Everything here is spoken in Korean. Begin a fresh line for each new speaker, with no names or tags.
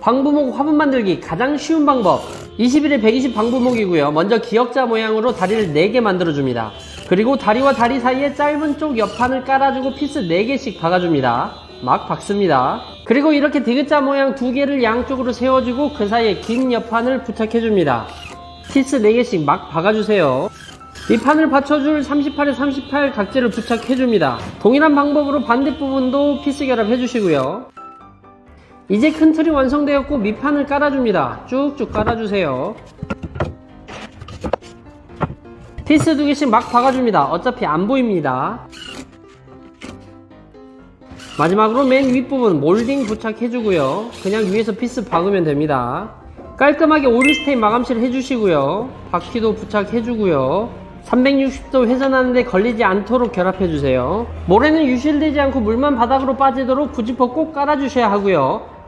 방부목 화분 만들기 가장 쉬운 방법. 21에 120 방부목이고요. 먼저 기역자 모양으로 다리를 4개 만들어줍니다. 그리고 다리와 다리 사이에 짧은 쪽 옆판을 깔아주고 피스 4개씩 박아줍니다. 막 박습니다. 그리고 이렇게 디귿자 모양 두 개를 양쪽으로 세워주고 그 사이에 긴 옆판을 부착해줍니다. 피스 4개씩 막 박아주세요. 이 판을 받쳐줄 38에 38 각재를 부착해줍니다. 동일한 방법으로 반대 부분도 피스 결합해주시고요 이제 큰 틀이 완성되었고 밑판을 깔아줍니다. 쭉쭉 깔아주세요. 피스 두 개씩 막 박아줍니다. 어차피 안 보입니다. 마지막으로 맨 윗부분 몰딩 부착해주고요. 그냥 위에서 피스 박으면 됩니다. 깔끔하게 오일스테인 마감실 해주시고요. 바퀴도 부착해주고요. 360도 회전하는데 걸리지 않도록 결합해주세요. 모래는 유실되지 않고 물만 바닥으로 빠지도록 부지포 꼭 깔아주셔야 하고요.